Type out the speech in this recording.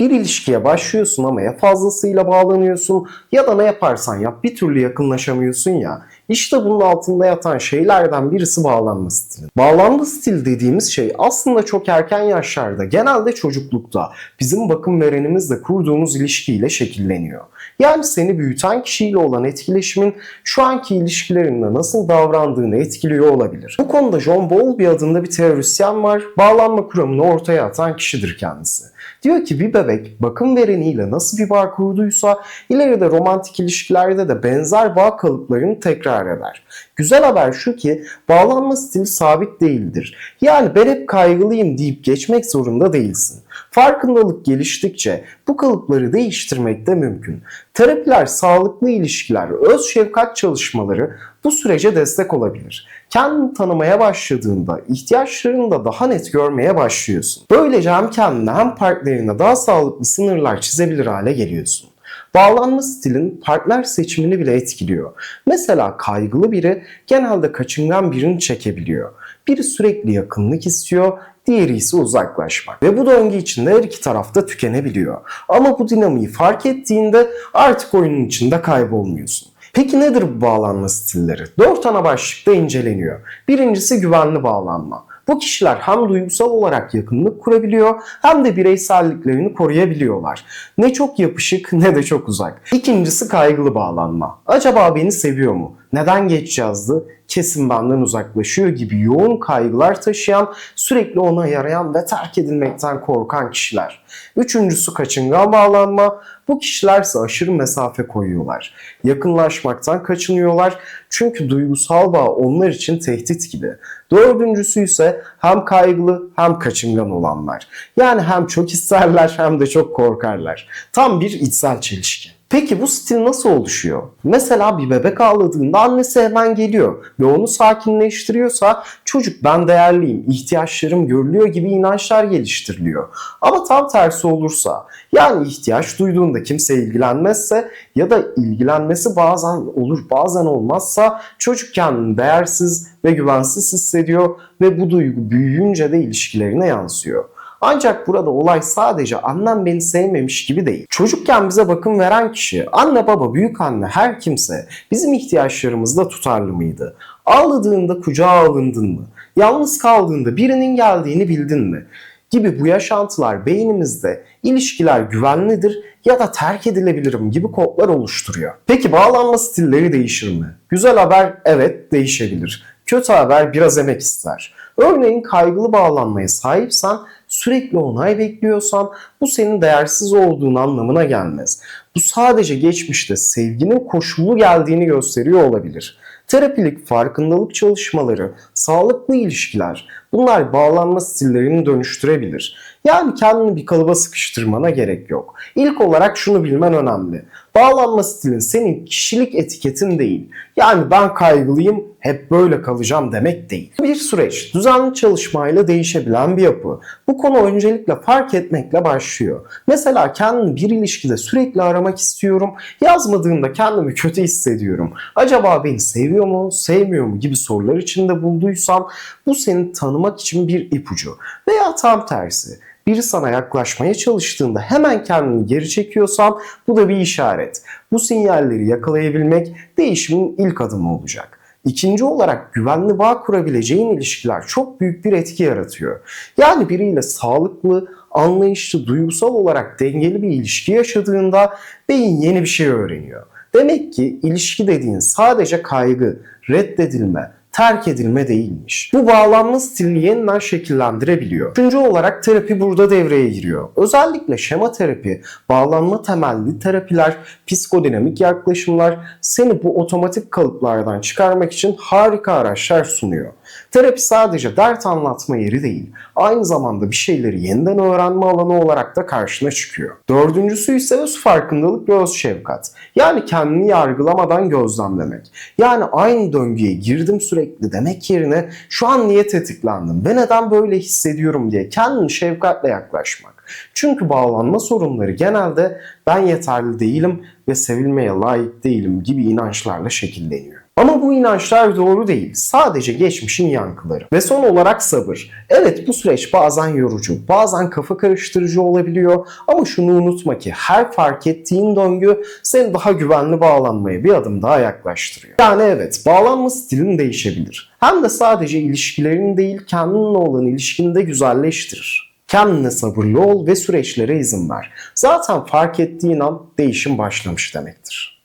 Bir ilişkiye başlıyorsun ama ya fazlasıyla bağlanıyorsun ya da ne yaparsan yap bir türlü yakınlaşamıyorsun ya. İşte bunun altında yatan şeylerden birisi bağlanma stili. Bağlanma stili dediğimiz şey aslında çok erken yaşlarda genelde çocuklukta bizim bakım verenimizle kurduğumuz ilişkiyle şekilleniyor. Yani seni büyüten kişiyle olan etkileşimin şu anki ilişkilerinde nasıl davrandığını etkiliyor olabilir. Bu konuda John Bowlby adında bir teorisyen var. Bağlanma kuramını ortaya atan kişidir kendisi. Diyor ki bir bebek bakım vereniyle nasıl bir bağ kurduysa ileride romantik ilişkilerde de benzer bağ kalıplarını tekrar eder. Güzel haber şu ki bağlanma stili sabit değildir. Yani ben hep kaygılıyım deyip geçmek zorunda değilsin. Farkındalık geliştikçe bu kalıpları değiştirmek de mümkün. Terapiler, sağlıklı ilişkiler, öz şefkat çalışmaları bu sürece destek olabilir. Kendini tanımaya başladığında ihtiyaçlarını da daha net görmeye başlıyorsun. Böylece hem kendine hem partnerine daha sağlıklı sınırlar çizebilir hale geliyorsun. Bağlanma stilin partner seçimini bile etkiliyor. Mesela kaygılı biri genelde kaçıngan birini çekebiliyor. Biri sürekli yakınlık istiyor, diğeri ise uzaklaşmak. Ve bu döngü içinde her iki tarafta tükenebiliyor. Ama bu dinamiği fark ettiğinde artık oyunun içinde kaybolmuyorsun. Peki nedir bu bağlanma stilleri? Dört ana başlıkta inceleniyor. Birincisi güvenli bağlanma. Bu kişiler hem duygusal olarak yakınlık kurabiliyor hem de bireyselliklerini koruyabiliyorlar. Ne çok yapışık ne de çok uzak. İkincisi kaygılı bağlanma. Acaba beni seviyor mu? Neden geç yazdı? Kesin benden uzaklaşıyor gibi yoğun kaygılar taşıyan, sürekli ona yarayan ve terk edilmekten korkan kişiler. Üçüncüsü kaçıngan bağlanma. Bu kişilerse aşırı mesafe koyuyorlar. Yakınlaşmaktan kaçınıyorlar çünkü duygusal bağ onlar için tehdit gibi. Dördüncüsü ise hem kaygılı hem kaçıngan olanlar. Yani hem çok isterler hem de çok korkarlar. Tam bir içsel çelişki. Peki bu stil nasıl oluşuyor? Mesela bir bebek ağladığında annesi hemen geliyor ve onu sakinleştiriyorsa çocuk ben değerliyim, ihtiyaçlarım görülüyor gibi inançlar geliştiriliyor. Ama tam tersi olursa yani ihtiyaç duyduğunda kimse ilgilenmezse ya da ilgilenmesi bazen olur bazen olmazsa çocuk kendini değersiz ve güvensiz hissediyor ve bu duygu büyüyünce de ilişkilerine yansıyor. Ancak burada olay sadece annem beni sevmemiş gibi değil. Çocukken bize bakım veren kişi, anne baba, büyük anne her kimse bizim ihtiyaçlarımızda tutarlı mıydı? Ağladığında kucağa alındın mı? Yalnız kaldığında birinin geldiğini bildin mi? Gibi bu yaşantılar beynimizde ilişkiler güvenlidir ya da terk edilebilirim gibi kodlar oluşturuyor. Peki bağlanma stilleri değişir mi? Güzel haber evet değişebilir. Kötü haber biraz emek ister. Örneğin kaygılı bağlanmaya sahipsen sürekli onay bekliyorsan bu senin değersiz olduğun anlamına gelmez. Bu sadece geçmişte sevginin koşullu geldiğini gösteriyor olabilir. Terapilik farkındalık çalışmaları, sağlıklı ilişkiler bunlar bağlanma stillerini dönüştürebilir. Yani kendini bir kalıba sıkıştırmana gerek yok. İlk olarak şunu bilmen önemli. Bağlanma stilin senin kişilik etiketin değil. Yani ben kaygılıyım, hep böyle kalacağım demek değil. Bir süreç, düzenli çalışmayla değişebilen bir yapı. Bu konu öncelikle fark etmekle başlıyor. Mesela kendimi bir ilişkide sürekli aramak istiyorum. Yazmadığımda kendimi kötü hissediyorum. Acaba beni seviyor mu, sevmiyor mu gibi sorular içinde bulduysam bu seni tanımak için bir ipucu. Veya tam tersi biri sana yaklaşmaya çalıştığında hemen kendini geri çekiyorsan bu da bir işaret. Bu sinyalleri yakalayabilmek değişimin ilk adımı olacak. İkinci olarak güvenli bağ kurabileceğin ilişkiler çok büyük bir etki yaratıyor. Yani biriyle sağlıklı, anlayışlı, duygusal olarak dengeli bir ilişki yaşadığında beyin yeni bir şey öğreniyor. Demek ki ilişki dediğin sadece kaygı, reddedilme, terk edilme değilmiş. Bu bağlanma stilini yeniden şekillendirebiliyor. Üçüncü olarak terapi burada devreye giriyor. Özellikle şema terapi, bağlanma temelli terapiler, psikodinamik yaklaşımlar seni bu otomatik kalıplardan çıkarmak için harika araçlar sunuyor. Terapi sadece dert anlatma yeri değil, aynı zamanda bir şeyleri yeniden öğrenme alanı olarak da karşına çıkıyor. Dördüncüsü ise öz farkındalık ve öz şefkat. Yani kendini yargılamadan gözlemlemek. Yani aynı döngüye girdim sürekli demek yerine şu an niye tetiklendim ve neden böyle hissediyorum diye kendini şefkatle yaklaşmak. Çünkü bağlanma sorunları genelde ben yeterli değilim ve sevilmeye layık değilim gibi inançlarla şekilleniyor. Ama bu inançlar doğru değil. Sadece geçmişin yankıları. Ve son olarak sabır. Evet bu süreç bazen yorucu, bazen kafa karıştırıcı olabiliyor ama şunu unutma ki her fark ettiğin döngü seni daha güvenli bağlanmaya bir adım daha yaklaştırıyor. Yani evet bağlanma stilin değişebilir. Hem de sadece ilişkilerin değil kendinle olan ilişkini de güzelleştirir. Kendine sabırlı ol ve süreçlere izin ver. Zaten fark ettiğin an değişim başlamış demektir.